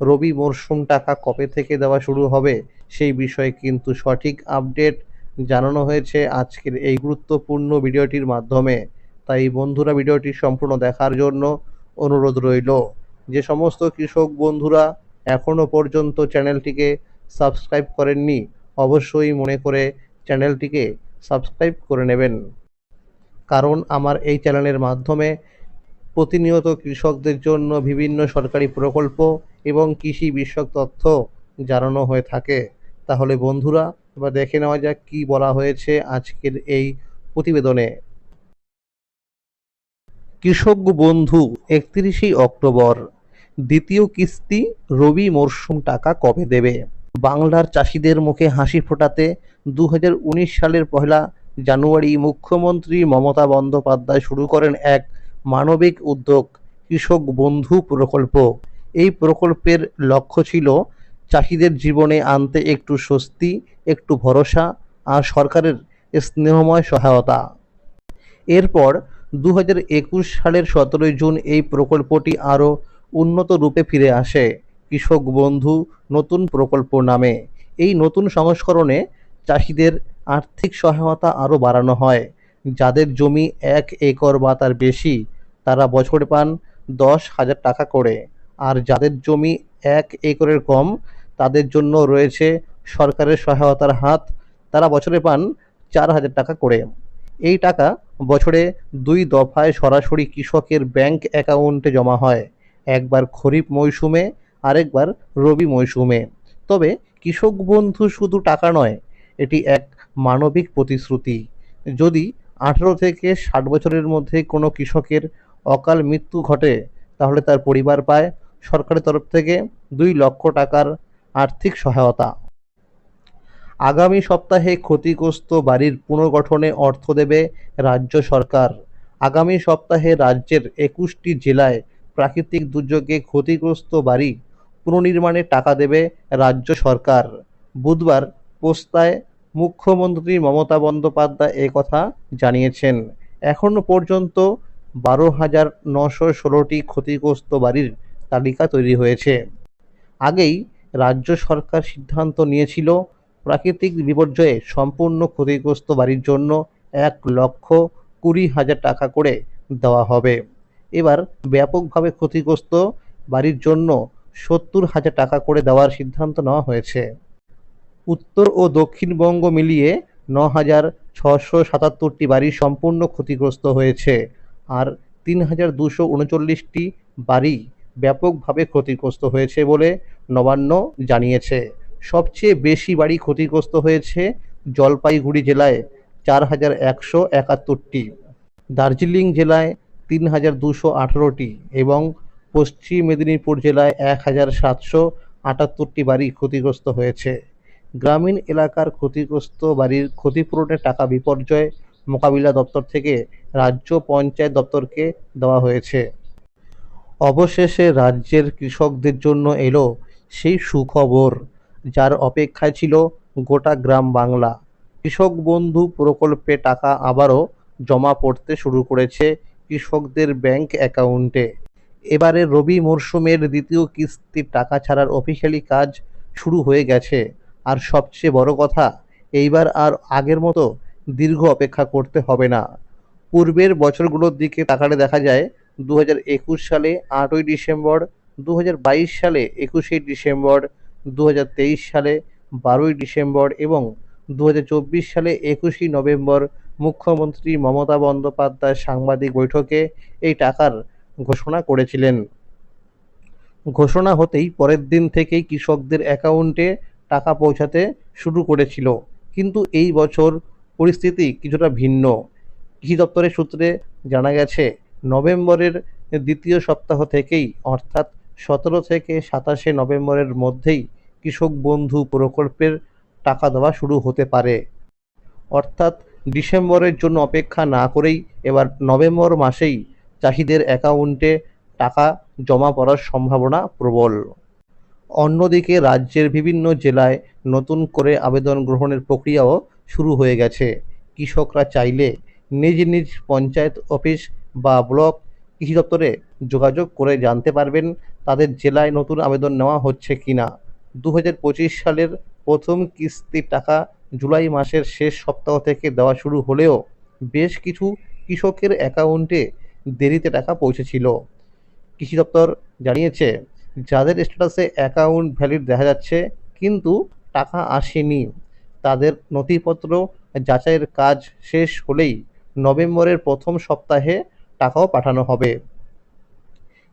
রবি মরশুম টাকা কবে থেকে দেওয়া শুরু হবে সেই বিষয়ে কিন্তু সঠিক আপডেট জানানো হয়েছে আজকের এই গুরুত্বপূর্ণ ভিডিওটির মাধ্যমে। তাই বন্ধুরা, ভিডিওটি সম্পূর্ণ দেখার জন্য অনুরোধ রইল। যে সমস্ত কৃষক বন্ধুরা এখনও পর্যন্ত চ্যানেলটিকে সাবস্ক্রাইব করেননি, অবশ্যই মনে করে চ্যানেলটিকে সাবস্ক্রাইব করে নেবেন। কারণ আমার এই চ্যানেলের মাধ্যমে প্রতিনিয়ত কৃষকদের জন্য বিভিন্ন সরকারি প্রকল্প এবং কৃষি বিষয়ক তথ্য জানানো হয়ে থাকে। তাহলে বন্ধুরা, এবার দেখে নেওয়া যাক কী বলা হয়েছে আজকের এই প্রতিবেদনে। কৃষক বন্ধু, একত্রিশে অক্টোবর। দ্বিতীয় কিস্তি রবি মরশুম টাকা কবে দেবে? বাংলার চাষিদের মুখে হাসি ফোটাতে দু হাজার উনিশ সালের পয়লা জানুয়ারি মুখ্যমন্ত্রী মমতা বন্দ্যোপাধ্যায় শুরু করেন এক মানবিক উদ্যোগ, কৃষক বন্ধু প্রকল্প। এই প্রকল্পের লক্ষ্য ছিল চাষিদের জীবনে আনতে একটু স্বস্তি, একটু ভরসা আর সরকারের স্নেহময় সহায়তা। এরপর দু হাজার একুশ সালের সতেরোই জুন এই প্রকল্পটি আরও উন্নত রূপে ফিরে আসে কৃষক বন্ধু নতুন প্রকল্প নামে। এই নতুন সংস্করণে চাষিদের আর্থিক সহায়তা আরও বাড়ানো হয়। যাদের জমি এক একর বা তার বেশি, তারা বছরে পান দশ হাজার টাকা করে। আর যাদের জমি এক একরের কম, তাদের জন্য রয়েছে সরকারের সহায়তার হাত, তারা বছরে পান চার হাজার টাকা করে। এই টাকা বছরে দুই দফায় সরাসরি কৃষকের ব্যাংক অ্যাকাউন্টে জমা হয়। একবার খরিফ মৌসুমে, আরেকবার রবি মৌসুমে। তবে কৃষক বন্ধু শুধু টাকা নয়, এটি এক মানবিক প্রতিশ্রুতি। যদি আঠেরো থেকে ষাট বছরের মধ্যে কোনো কৃষকের অকাল মৃত্যু ঘটে, তাহলে তার পরিবার পায় সরকারের তরফ থেকে দুই লক্ষ টাকার আর্থিক সহায়তা। আগামী সপ্তাহে ক্ষতিগ্রস্ত বাড়ির পুনর্গঠনে অর্থ দেবে রাজ্য সরকার। আগামী সপ্তাহে রাজ্যের একুশটি জেলায় প্রাকৃতিক দুর্যোগে ক্ষতিগ্রস্ত বাড়ি পুনর্নির্মাণে টাকা দেবে রাজ্য সরকার। বুধবার পোস্তায় মুখ্যমন্ত্রী মমতা বন্দ্যোপাধ্যায় কথা জানিয়েছেন। এখনও পর্যন্ত বারো হাজার নশো ষোলোটি ক্ষতিগ্রস্ত বাড়ির তালিকা তৈরি হয়েছে। আগেই রাজ্য সরকার সিদ্ধান্ত নিয়েছিল প্রাকৃতিক বিপর্যয়ে সম্পূর্ণ ক্ষতিগ্রস্ত বাড়ির জন্য এক লক্ষ কুড়ি হাজার টাকা করে দেওয়া হবে। এবার ব্যাপকভাবে ক্ষতিগ্রস্ত বাড়ির জন্য সত্তর হাজার টাকা করে দেওয়ার সিদ্ধান্ত নেওয়া হয়েছে। উত্তর ও দক্ষিণবঙ্গ মিলিয়ে ন হাজার ছশো সাতাত্তরটি বাড়ি সম্পূর্ণ ক্ষতিগ্রস্ত হয়েছে আর তিন হাজার দুশো উনচল্লিশটি বাড়ি ব্যাপকভাবে ক্ষতিগ্রস্ত হয়েছে বলে নবান্ন জানিয়েছে। সবচেয়ে বেশি বাড়ি ক্ষতিগ্রস্ত হয়েছে জলপাইগুড়ি জেলায় চার হাজার একশো একাত্তরটি, দার্জিলিং জেলায় তিন হাজার দুশো আঠেরোটি এবং পশ্চিম মেদিনীপুর জেলায় এক হাজার সাতশো আটাত্তরটি বাড়ি ক্ষতিগ্রস্ত হয়েছে। গ্রামীণ এলাকার ক্ষতিগ্রস্ত বাড়ির ক্ষতিপূরণের টাকা বিপর্যয় মোকাবিলা দপ্তর থেকে রাজ্য পঞ্চায়েত দপ্তরকে দেওয়া হয়েছে। অবশেষে রাজ্যের কৃষকদের জন্য এলো সেই সুখবর, যার অপেক্ষায় ছিল গোটা গ্রাম বাংলা। কৃষক বন্ধু প্রকল্পে টাকা আবারও জমা পড়তে শুরু করেছে কৃষকদের ব্যাংক অ্যাকাউন্টে। এবারে রবি মরশুমের দ্বিতীয় কিস্তির টাকা ছাড়ার অফিসিয়ালি কাজ শুরু হয়ে গেছে। আর সবচেয়ে বড় কথা, এইবার আর আগের মতো দীর্ঘ অপেক্ষা করতে হবে না। পূর্বের বছরগুলোর দিকে তাকালে দেখা যায় দু হাজার একুশ সালে আটই ডিসেম্বর দু হাজার বাইশ সালে একুশে ডিসেম্বর দু হাজার তেইশ সালে বারোই ডিসেম্বর এবং দু হাজার চব্বিশ সালে একুশে নভেম্বর মুখ্যমন্ত্রী মমতা বন্দ্যোপাধ্যায় সাংবাদিক বৈঠকে এই টাকার ঘোষণা করেছিলেন। ঘোষণা হতেই পরের দিন থেকেই কৃষকদের অ্যাকাউন্টে টাকা পৌঁছাতে শুরু করেছিল। কিন্তু এই বছর পরিস্থিতি কিছুটা ভিন্ন। কৃষি দপ্তরের সূত্রে জানা গেছে, নভেম্বরের দ্বিতীয় সপ্তাহ থেকেই, অর্থাৎ সতেরো থেকে সাতাশে নভেম্বরের মধ্যেই কৃষক বন্ধু প্রকল্পের টাকা দেওয়া শুরু হতে পারে। অর্থাৎ ডিসেম্বরের জন্য অপেক্ষা না করেই এবার নভেম্বর মাসেই চাষিদের অ্যাকাউন্টে টাকা জমা পড়ার সম্ভাবনা প্রবল। অন্যদিকে রাজ্যের বিভিন্ন জেলায় নতুন করে আবেদন গ্রহণের প্রক্রিয়াও শুরু হয়ে গেছে। কৃষকরা চাইলে নিজ নিজ পঞ্চায়েত অফিস বা ব্লক কৃষি দপ্তরে যোগাযোগ করে জানতে পারবেন তাদের জেলায় নতুন আবেদন নেওয়া হচ্ছে কি না দু হাজার পঁচিশ সালের প্রথম কিস্তির টাকা জুলাই মাসের শেষ সপ্তাহ থেকে দেওয়া শুরু হলেও বেশ কিছু কৃষকের অ্যাকাউন্টে দেরিতে টাকা পৌঁছেছিল। কৃষি দপ্তর জানিয়েছে যাদের স্ট্যাটাসে অ্যাকাউন্ট ভ্যালিড দেখা যাচ্ছে, কিন্তু টাকা আসেনি, তাদের নথিপত্র যাচাইয়ের কাজ শেষ হলেই নভেম্বরের প্রথম সপ্তাহে টাকাও পাঠানো হবে।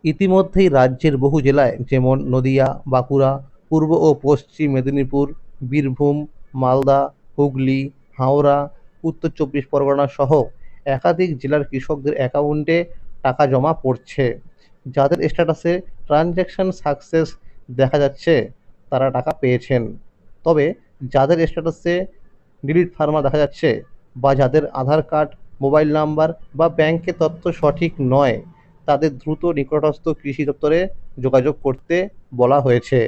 ইতিমধ্যেই রাজ্যের বহু জেলায়, যেমন নদিয়া, বাঁকুড়া, পূর্ব ও পশ্চিম মেদিনীপুর, বীরভূম, মালদা, হুগলি, হাওড়া, উত্তর চব্বিশ পরগনা সহ একাধিক জেলার কৃষকদের অ্যাকাউন্টে টাকা জমা পড়ছে। যাদের স্ট্যাটাসে ট্রানজ্যাকশন সাকসেস দেখা যাচ্ছে, তারা টাকা পেয়েছেন। তবে যাদের স্ট্যাটাসে ডিলিট ফার্মা দেখা যাচ্ছে বা যাদের আধার কার্ড, মোবাইল নাম্বার বা ব্যাংকের তথ্য সঠিক নয়, তাদের দ্রুত নিকটস্থ কৃষি দপ্তরে যোগাযোগ করতে বলা হয়েছে।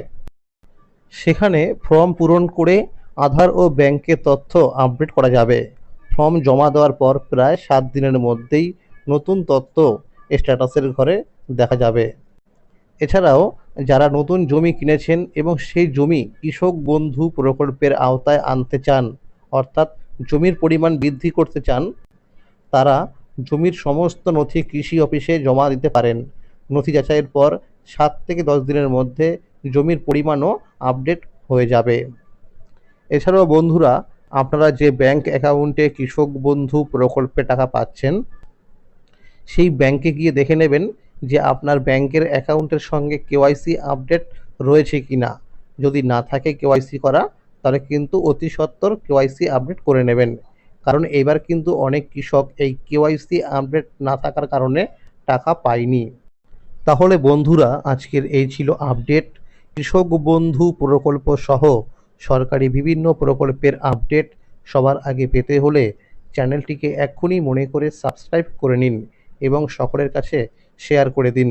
সেখানে ফর্ম পূরণ করে আধার ও ব্যাংকের তথ্য আপডেট করা যাবে। ফর্ম জমা দেওয়ার পর প্রায় সাত দিনের মধ্যেই নতুন তথ্য স্ট্যাটাসের ঘরে দেখা যাবে। এছাড়াও, যারা নতুন জমি কিনেছেন এবং সেই জমি কৃষক বন্ধু প্রকল্পের আওতায় আনতে চান, অর্থাৎ জমির পরিমাণ বৃদ্ধি করতে চান, তারা জমির সমস্ত নথি কৃষি অফিসে জমা দিতে পারেন। নথি যাচাইয়ের পর সাত থেকে দশ দিনের মধ্যে জমির পরিমাণও আপডেট হয়ে যাবে। এছাড়াও বন্ধুরা, আপনারা যে ব্যাংক অ্যাকাউন্টে কৃষক বন্ধু প্রকল্পে টাকা পাচ্ছেন, সেই ব্যাংকে গিয়ে দেখে নেবেন যে আপনার ব্যাংকের অ্যাকাউন্টের সঙ্গে কেওয়াইসি আপডেট রয়েছে কি না যদি না থাকে কেওয়াইসি করা, তাহলে কিন্তু অতি সত্বর কেওয়াইসি আপডেট করে নেবেন। কারণ এবার কিন্তু অনেক কৃষক এই কেওয়াইসি আপডেট না থাকার কারণে টাকা পায়নি। তাহলে বন্ধুরা, আজকের এই ছিল আপডেট। কৃষক বন্ধু প্রকল্প সহ সরকারি বিভিন্ন প্রকল্পের আপডেট সবার আগে পেতে হলে চ্যানেলটিকে এক্ষুনি মনে করে সাবস্ক্রাইব করে নিন এবং সকলের কাছে শেয়ার করে দিন,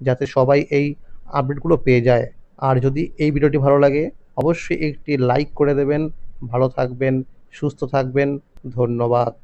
যাতে সবাই এই আপডেটগুলো পেয়ে যায়। আর যদি এই ভিডিওটি ভালো লাগে, অবশ্যই একটি লাইক করে দেবেন। ভালো থাকবেন, সুস্থ থাকবেন। ধন্যবাদ।